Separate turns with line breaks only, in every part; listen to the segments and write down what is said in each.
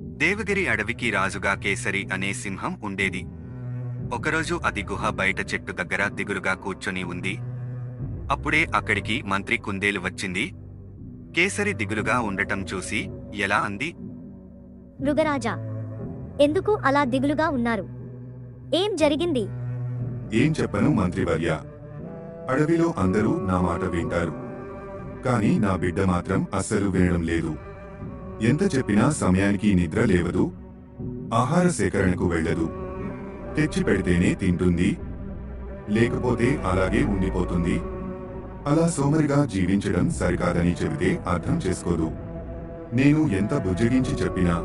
దేవగిరి అడవికి రాజుగా కేసరి అనే సింహం ఉండేది. ఒకరోజు అది గుహ బయట చెట్టు దగ్గర దిగులుగా కూర్చొని ఉంది. అప్పుడే అక్కడికి మంత్రి కుందేలు వచ్చింది. కేసరి దిగులుగా ఉండటం చూసి ఎలా అంది?
మృగరాజా ఎందుకు అలా దిగులుగా ఉన్నారు? ఏం జరిగింది?
ఏం చెప్పను మంత్రివర్య. అడవిలో అందరూ నా మాట వింటారు. కానీ నా బిడ్డ మాత్రం అస్సలు వినడం లేదు. ఎంత చెప్పినా సమయానికి నిద్ర లేవదు ఆహార సేకరణకు వెళ్ళదు. తెచ్చి పెడితేనే తింటుంది లేకపోతే అలాగే ఉండిపోతుంది. అలా సోమరిగా జీవించడం సరికాదని చెబితే అర్థం చేసుకోదు. నేను ఎంత బుజ్జగించి చెప్పినా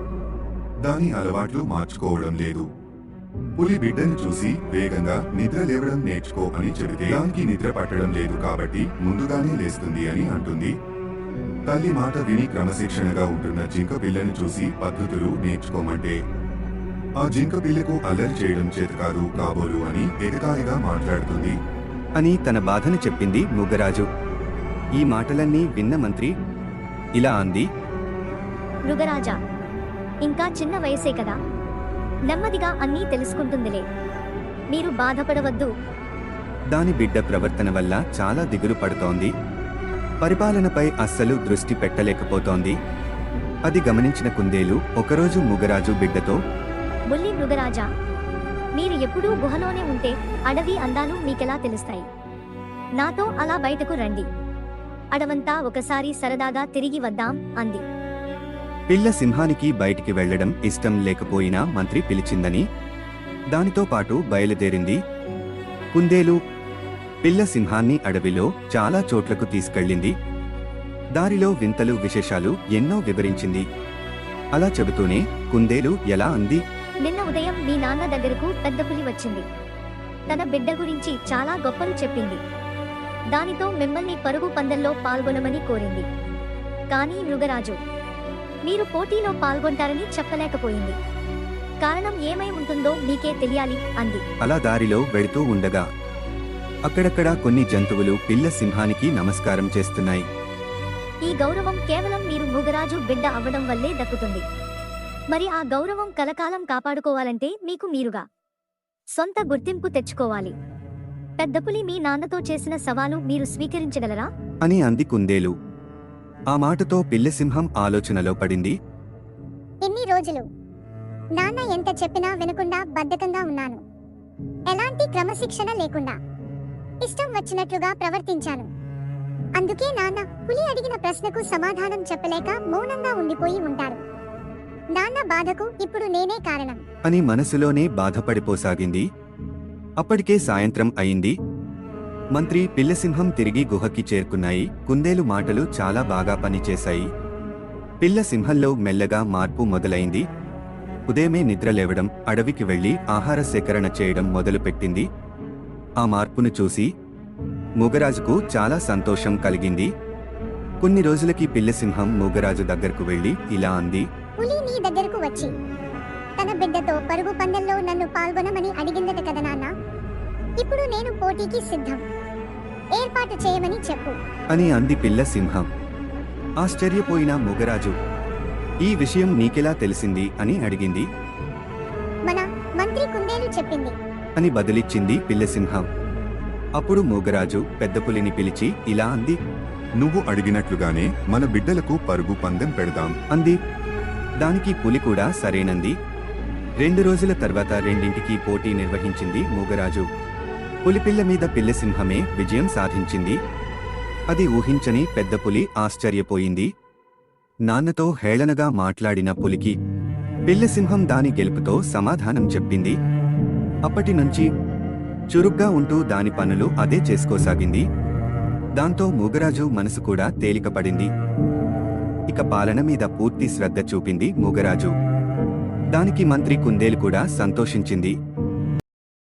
దాని అలవాట్లు మార్చుకోవడం లేదు. పులి బిడ్డను చూసి వేగంగా నిద్ర లేవడం నేర్చుకో అని చెబితే దానికి నిద్ర పట్టడం లేదు కాబట్టి ముందుగానే లేస్తుంది అని అంటుంది. తల్లి మాట విని క్రమశిక్షణగా ఉంటున్న జింక పిల్లను చూసి పద్ధతులు నేర్చుకోమంటే ఆ జింక పిల్లకు అల్లరి చేయడం చేత కాదు కాబోలు అని ఎగతాళిగా మాట్లాడుతుంది.
అని తన బాధను చెప్పింది మూగరాజు. ఈ మాటలన్నీ విన్న మంత్రి ఇలా అంది.
మృగరాజా ఇంకా చిన్న వయసే కదా? నెమ్మదిగా అన్నీ తెలుసుకుంటుందిలే. మీరు బాధపడవద్దు.
దాని బిడ్డ ప్రవర్తన వల్ల చాలా దిగులు పడుతోంది. పరిపాలనపై అస్సలు దృష్టి పెట్టలేకపోతోంది. అది గమనించిన కుందేలు ఒకరోజు ముగరాజు బిడ్డతో
బుల్లి మృగరాజా మీరు ఎప్పుడూ గుహలోనే ఉంటే అడవి అందాలు మీకెలా తెలుస్తాయి? నాతో అలా బయటకు రండి. అడవంతా ఒకసారి సరదాగా తిరిగి వద్దాం అంది.
పిల్ల సింహానికి బయటికి వెళ్ళడం ఇష్టం లేకపోయినా మంత్రి పిలిచిందని దానితో పాటు బయలుదేరింది. కుందేలు పిల్ల సింహాన్ని అడవిలో చాలా చోట్లకు తీసుకెళ్ళింది. దారిలో వింతలు విశేషాలు ఎన్నో వివరించింది. అలా చెబుతూనే కుందేలు ఎలా అంది?
నిన్న ఉదయం మీ నాన్న దగ్గరకు పెద్ద పులి వచ్చింది. తన బిడ్డ గురించి చాలా గొప్పలు చెప్పింది. దానితో మిమ్మల్ని పరుగు పందెంలో పాల్గొనమని కోరింది. కానీ మృగరాజు మీరు పోటీలో పాల్గొంటారని చెప్పలేకపోయింది. కారణం ఏమై ఉంటుందో మీకే తెలియాలి అంది.
అలా దారిలో వెళుతూ ఉండగా అక్కడక్కడ కొన్ని జంతువులు పిల్ల సింహానికి నమస్కారం చేస్తున్నాయి.
ఈ గౌరవం కేవలం మీరు మృగరాజు బిడ్డ అవ్వడం వల్లే దక్కుతుంది. మరి ఆ గౌరవం కలకాలం కాపాడుకోవాలంటే మీకు మీరుగా. సొంత గుర్తింపు తెచ్చుకోవాలి. పెద్ద పులి మీ నాన్నతో చేసిన సవాలు మీరు స్వీకరించగలరా?
అని అంది కుందేలు. ఆ మాటతో పిల్లసింహం ఆలోచనలో పడింది.
ఇన్ని రోజులు నాన్న ఎంత చెప్పినా వినకుండా బద్ధకంగా ఉన్నాను. ఎలాంటి క్రమశిక్షణ లేకుండా. ఇష్టం వచ్చినట్లుగా ప్రవర్తించాను. అందుకే నాన్న పులి అడిగిన ప్రశ్నకు సమాధానం చెప్పలేక మౌనంగా ఉండిపోయి ఉంటారు. నాన్న బాధకు ఇప్పుడు నేనే కారణం.
అని మనసులోనే బాధపడిపోసాగింది. అప్పటికే సాయంత్రం అయింది. మంత్రి పిల్లసింహం తిరిగి గుహకి చేరుకున్నాయి. కుందేలు మాటలు చాలా బాగా పనిచేశాయి. పిల్లసింహంలో మెల్లగా మార్పు మొదలైంది. ఉదయమే నిద్రలేవడం అడవికి వెళ్ళి ఆహార సేకరణ చేయడం మొదలుపెట్టింది. ఆ మార్పును చూసి మూగరాజుకు చాలా సంతోషం కలిగింది. కొన్ని రోజులకి పిల్లసింహం మూగరాజు దగ్గరకు వెళ్ళి ఇలా అంది.
పులి నీ దగ్గరకు వచ్చి తన బిడ్డతో పరుగు పందెంలో నన్ను పాల్గొనమని అడిగిందట కదా నాన్న. ఇప్పుడు నేను పోటీకి సిద్ధం. ఏర్పాటు చేయమని చెప్పు.
అని అంది పిల్ల సింహం ఆశ్చర్యపోయిన ముగరాజు ఈ విషయం నీకెలా తెలిసింది? అని అడిగింది. అని బదిలిచ్చింది పిల్లసింహం. అప్పుడు మూగరాజు పెద్ద పులిని పిలిచి ఇలా అంది.
నువ్వు అడిగినట్లుగానే మన బిడ్డలకు పరుగు పందెం పెడదాం.
అంది. దానికి పులి కూడా సరేనంది. రెండు రోజుల తర్వాత రెండింటికి పోటీ నిర్వహించింది మూగరాజు. పులిపిల్ల మీద పిల్లసింహమే విజయం సాధించింది. అది ఊహించని పెద్ద పులి ఆశ్చర్యపోయింది. నాన్నతో హేళనగా మాట్లాడిన పులికి పిల్లసింహం దాని గెలుపుతో సమాధానం చెప్పింది. అప్పటి నుంచి చురుగ్గా ఉంటూ దాని పనులు అదే చేసుకోసాగింది. దాంతో మూగరాజు మనసు కూడా తేలికపడింది. ఇక పాలన మీద పూర్తి శ్రద్ధ చూపింది మూగరాజు. దానికి మంత్రి కుందేలు కూడా సంతోషించింది.